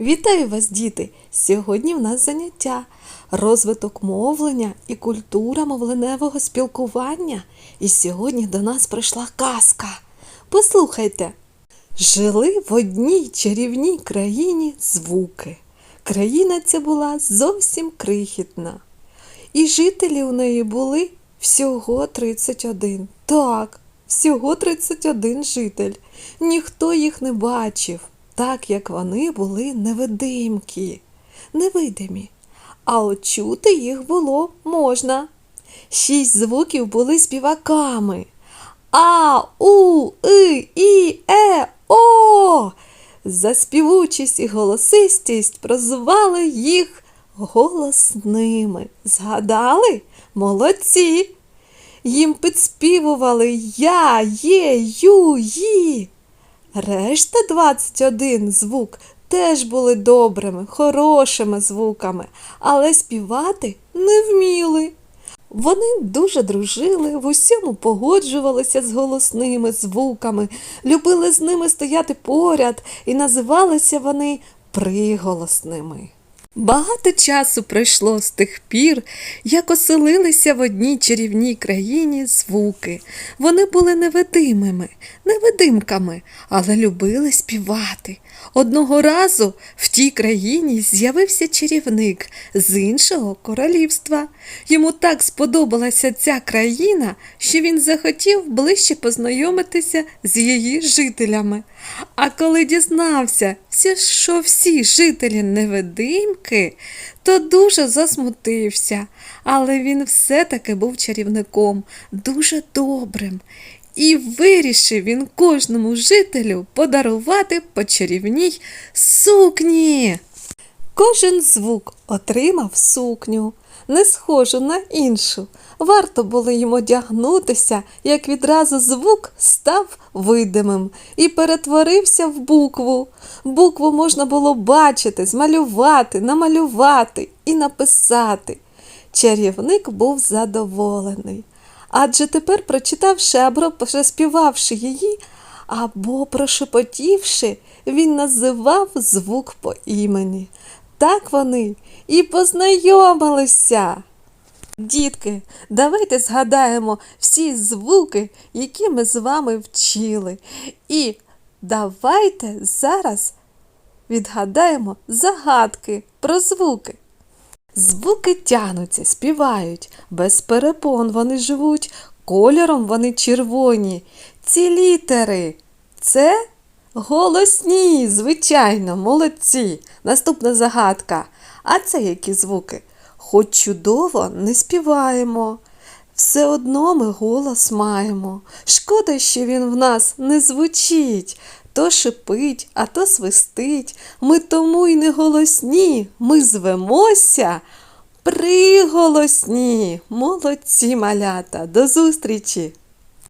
Вітаю вас, діти! Сьогодні в нас заняття розвиток мовлення і культура мовленевого спілкування. І сьогодні до нас прийшла казка. Послухайте. Жили в одній чарівній країні звуки. Країна ця була зовсім крихітна. І жителі у неї були всього 31. Так, всього 31 житель. Ніхто їх не бачив, так як вони були невидимкі, невидимі. А от їх було можна. Шість звуків були співаками. А, У, И, І, Е, О. За співучість і голосистість прозвали їх голосними. Згадали? Молодці! Їм підспівували Я, Є, Ю, Ї. Решта 21 звук теж були добрими, хорошими звуками, але співати не вміли. Вони дуже дружили, в усьому погоджувалися з голосними звуками, любили з ними стояти поряд і називалися вони приголосними. Багато часу пройшло з тих пір, як оселилися в одній чарівній країні звуки. Вони були невидимими, невидимками, але любили співати. Одного разу в тій країні з'явився чарівник з іншого королівства. Йому так сподобалася ця країна, що він захотів ближче познайомитися з її жителями. А коли дізнався, що всі жителі невидимки, то дуже засмутився. Але він все-таки був чарівником, дуже добрим. І вирішив він кожному жителю подарувати по чарівній сукні. Кожен звук отримав сукню, не схожу на іншу. Варто було їм одягнутися, як відразу звук став видимим і перетворився в букву. Букву можна було бачити, змалювати, намалювати і написати. Чарівник був задоволений. Адже тепер, прочитавши або проспівавши її, або прошепотівши, він називав звук по імені. Так вони і познайомилися. Дітки, давайте згадаємо всі звуки, які ми з вами вчили. І давайте зараз відгадаємо загадки про звуки. Звуки тянуться, співають, без перепон вони живуть, кольором вони червоні. Ці літери це голосні, звичайно, молодці. Наступна загадка. А це які звуки? Хоч чудово не співаємо. Все одно ми голос маємо. Шкода, що він в нас не звучить. То шипить, а то свистить. Ми тому й не голосні. Ми звемося приголосні. Молодці малята. До зустрічі!